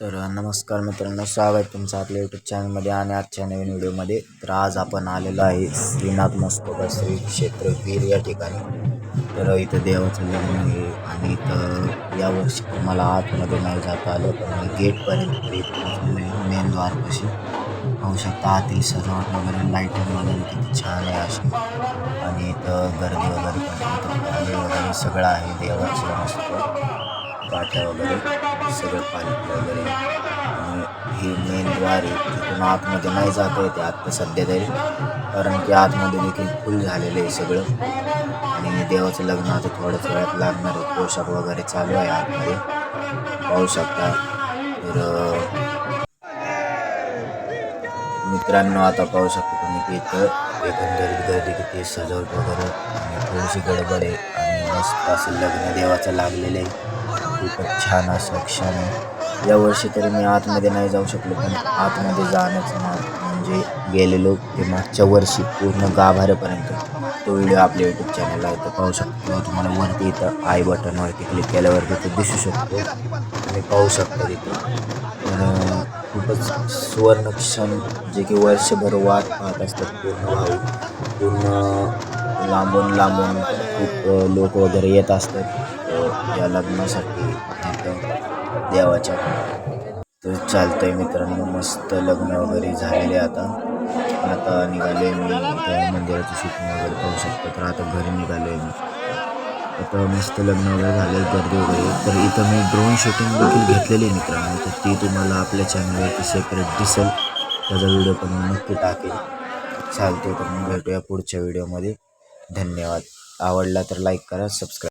तर नमस्कार मित्रांनो स्वागत तुमचं आपल्या यूट्यूब चॅनलमध्ये आणि आजच्या नवीन व्हिडिओमध्ये. तर आज आपण आलेलो आहे श्रीनाथ मस्तोबा श्री क्षेत्र वीर या ठिकाणी. तर इथं देवाचं लग्न आहे आणि इथं यावर्षी मला आतमध्ये नाही जाता आलं पण मी गेटपर्यंत मेन द्वारपाशी पाहू शकता. आतील सजावट वगैरे लाईटिंग वगैरे किती छान आहे अशी. आणि इथं गर्दी वगैरे पण वगैरे सगळं आहे देवाचं मस्त. पाट्या वगैरे सगळं पाणी वगैरे. आणि ही मेन द्वार आहे. तिथून आतमध्ये नाही जाता येते आत्ता सध्या तरी. कारण की आतमध्ये देखील फुल झालेलं आहे सगळं. आणि देवाचं लग्न आता थोड्याच वेळात लागणार आहे. पोशाख वगैरे चालू आहे आतमध्ये. पाहू शकता. तर मित्रांनो आता पाहू शकता तुम्ही की इथं एकंदरीत गर्दी किती सजावट वगैरे. आणि थोडीशी गडबड आहे. आणि मस्त असं लग्न देवाचं लागलेलं आहे. खूपच छान असं क्षण आहे. यावर्षी तरी मी आतमध्ये नाही जाऊ शकलो पण आतमध्ये जाण्याचं म्हणजे गेलेलो ते मागच्या वर्षी पूर्ण गाभाऱ्यापर्यंत. तो व्हिडिओ आपल्या यूट्यूब चॅनलला आहे पाहू शकतो. तुम्हाला वरती इथं आय बटनवरती क्लिक केल्यावरती तो दिसू शकतो. तुम्ही पाहू शकता तिथं. खूपच सुवर्ण क्षण जे की वर्षभर वाट पाहत असतात पूर्ण भाऊ. पूर्ण लांबून लांबून खूप लोक वगैरे येत असतात. या लग्नासाठी तिथं देवाच्या तर चालतंय मित्रांनो मस्त लग्न वगैरे झालेले आता. आता निघाले मी त्या मंदिराचं शूटिंग वगैरे पाहू शकतो. तर आता घरी निघालो मी. आता मस्त लग्न वगैरे झाले गर्दी वगैरे. तर इथं मी ड्रोन शूटिंग देखील घेतलेली आहे मित्रांनो. तर ती तुम्हाला आपल्या चॅनलवरती सेपरेट दिसेल. त्याचा व्हिडिओ पण नक्की टाकेल. चालतो तर मग भेटूया पुढच्या व्हिडिओमध्ये धन्यवाद. आवडला तर लाईक करा सबस्क्राईब